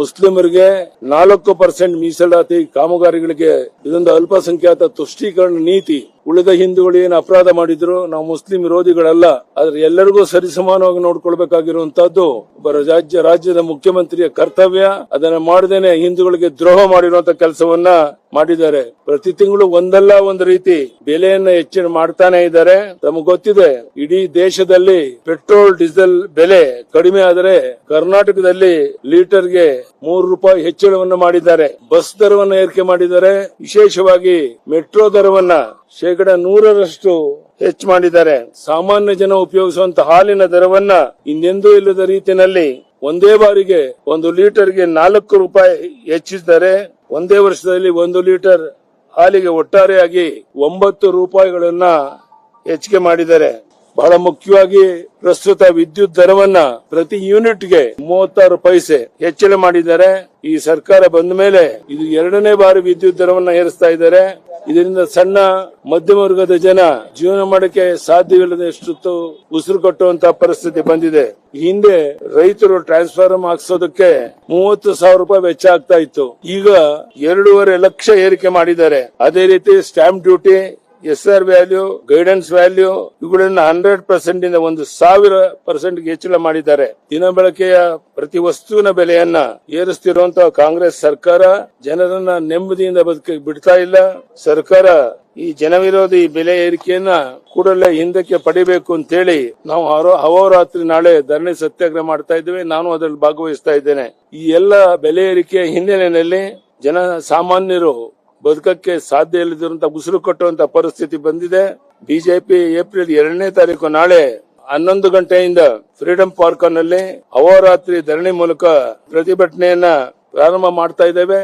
ಮುಸ್ಲಿಮರಿಗೆ ನಾಲ್ಕು ಪರ್ಸೆಂಟ್ ಮೀಸಲಾತಿ ಕಾಮಗಾರಿಗಳಿಗೆ ಇದೊಂದು ಅಲ್ಪಸಂಖ್ಯಾತ ತುಷ್ಟೀಕರಣ ನೀತಿ. ಉಳಿದ ಹಿಂದೂಗಳು ಏನು ಅಪರಾಧ ಮಾಡಿದ್ರು, ನಾವು ಮುಸ್ಲಿಂ ವಿರೋಧಿಗಳಲ್ಲ, ಆದ್ರೆ ಎಲ್ಲರಿಗೂ ಸರಿಸಮಾನವಾಗಿ ನೋಡ್ಕೊಳ್ಬೇಕಾಗಿರುವಂತಹದ್ದು ಒಬ್ಬ ರಾಜ್ಯ, ರಾಜ್ಯದ ಮುಖ್ಯಮಂತ್ರಿಯ ಕರ್ತವ್ಯ. ಅದನ್ನ ಮಾಡದೇನೆ ಹಿಂದೂಗಳಿಗೆ ದ್ರೋಹ ಮಾಡಿರುವಂತ ಕೆಲಸವನ್ನ ಮಾಡಿದ್ದಾರೆ. ಪ್ರತಿ ತಿಂಗಳು ಒಂದಲ್ಲ ಒಂದು ರೀತಿ ಬೆಲೆಯನ್ನ ಹೆಚ್ಚಿನ ಮಾಡ್ತಾನೆ ಇದ್ದಾರೆ. ತಮಗೆ ಗೊತ್ತಿದೆ, ಇಡೀ ದೇಶದಲ್ಲಿ ಪೆಟ್ರೋಲ್, ಡೀಸೆಲ್ ಬೆಲೆ ಕಡಿಮೆ ಆದರೆ ಕರ್ನಾಟಕದಲ್ಲಿ ಲೀಟರ್ಗೆ ಮೂರು ರೂಪಾಯಿ ಹೆಚ್ಚಳವನ್ನು ಮಾಡಿದ್ದಾರೆ. ಬಸ್ ದರವನ್ನು ಏರಿಕೆ ಮಾಡಿದ್ದಾರೆ. ವಿಶೇಷವಾಗಿ ಮೆಟ್ರೋ ದರವನ್ನ ಶೇಕಡ ನೂರರಷ್ಟು ಹೆಚ್ಚು ಮಾಡಿದ್ದಾರೆ. ಸಾಮಾನ್ಯ ಜನ ಉಪಯೋಗಿಸುವಂತ ಹಾಲಿನ ದರವನ್ನ ಇನ್ನೆಂದೂ ಇಲ್ಲದ ರೀತಿಯಲ್ಲಿ ಒಂದೇ ಬಾರಿಗೆ ಒಂದು ಲೀಟರ್ಗೆ ನಾಲ್ಕು ರೂಪಾಯಿ ಹೆಚ್ಚಿಸಿದ್ದಾರೆ ಒಂದೇ ವರ್ಷದಲ್ಲಿ ಒಂದು ಲೀಟರ್ ಹಾಲಿಗೆ ಒಟ್ಟಾರೆಯಾಗಿ ಒಂಬತ್ತು ರೂಪಾಯಿಗಳನ್ನ ಹೆಚ್ಚಿಗೆ ಮಾಡಿದ್ದಾರೆ. ಬಹಳ ಮುಖ್ಯವಾಗಿ ಪ್ರಸ್ತುತ ವಿದ್ಯುತ್ ದರವನ್ನ ಪ್ರತಿ ಯೂನಿಟ್ಗೆ ಮೂವತ್ತಾರು ಪೈಸೆ ಹೆಚ್ಚಳ ಮಾಡಿದ್ದಾರೆ. ಈ ಸರ್ಕಾರ ಬಂದ ಮೇಲೆ ಇದು ಎರಡನೇ ಬಾರಿ ವಿದ್ಯುತ್ ದರವನ್ನ ಏರಿಸ್ತಾ ಇದ್ದಾರೆ. ಇದರಿಂದ ಸಣ್ಣ, ಮಧ್ಯಮ ವರ್ಗದ ಜನ ಜೀವನ ಮಾಡಕ್ಕೆ ಸಾಧ್ಯವಿಲ್ಲದಷ್ಟು ಉಸಿರು ಕಟ್ಟುವಂತ ಪರಿಸ್ಥಿತಿ ಬಂದಿದೆ. ಹಿಂದೆ ರೈತರು ಟ್ರಾನ್ಸ್ಫಾರ್ಮ್ ಹಾಕ್ಸೋದಕ್ಕೆ ಮೂವತ್ತು ಸಾವಿರ ರೂಪಾಯಿ ವೆಚ್ಚ ಆಗ್ತಾ ಇತ್ತು. ಈಗ ಎರಡೂವರೆ ಲಕ್ಷ ಏರಿಕೆ ಮಾಡಿದ್ದಾರೆ. ಅದೇ ರೀತಿ stamp duty S R value, guidance value, ಇವುಗಳನ್ನ ಹಂಡ್ರೆಡ್ ಪರ್ಸೆಂಟ್ ಇಂದ ಒಂದು ಸಾವಿರ ಪರ್ಸೆಂಟ್ ಹೆಚ್ಚಳ ಮಾಡಿದ್ದಾರೆ. ದಿನ ಬಳಕೆಯ ಪ್ರತಿ ವಸ್ತುವಿನ ಬೆಲೆಯನ್ನ ಏರಿಸ್ತಿರುವಂತಹ ಕಾಂಗ್ರೆಸ್ ಸರ್ಕಾರ ಜನರನ್ನ ನೆಮ್ಮದಿಯಿಂದ ಬದುಕಕ್ಕೆ ಬಿಡ್ತಾ ಇಲ್ಲ. ಸರ್ಕಾರ ಈ ಜನವಿರೋಧಿ ಬೆಲೆ ಏರಿಕೆಯನ್ನ ಕೂಡಲೇ ಹಿಂದಕ್ಕೆ ಪಡಿಬೇಕು ಅಂತೇಳಿ ನಾವು ಅವರಾತ್ರಿ ನಾಳೆ ಧರಣಿ ಸತ್ಯಾಗ್ರಹ ಮಾಡ್ತಾ ಇದ್ದೇವೆ. ನಾನು ಅದರಲ್ಲಿ ಭಾಗವಹಿಸ್ತಾ ಇದ್ದೇನೆ. ಈ ಎಲ್ಲ ಬೆಲೆ ಏರಿಕೆಯ ಹಿನ್ನೆಲೆಯಲ್ಲಿ ಜನ ಸಾಮಾನ್ಯರು ಬದುಕಕ್ಕೆ ಸಾಧ್ಯ ಇಲ್ಲದಿರುವಂತ ಉಸಿರು ಕಟ್ಟುವಂತ ಪರಿಸ್ಥಿತಿ ಬಂದಿದೆ. ಬಿಜೆಪಿ ಏಪ್ರಿಲ್ ಎರಡನೇ ತಾರೀಕು ನಾಳೆ ಹನ್ನೊಂದು ಗಂಟೆಯಿಂದ ಫ್ರೀಡಂ ಪಾರ್ಕ್ನಲ್ಲಿ ಧರಣಿ ಮೂಲಕ ಪ್ರತಿಭಟನೆಯನ್ನ ಪ್ರಾರಂಭ ಮಾಡ್ತಾ ಇದ್ದೇವೆ.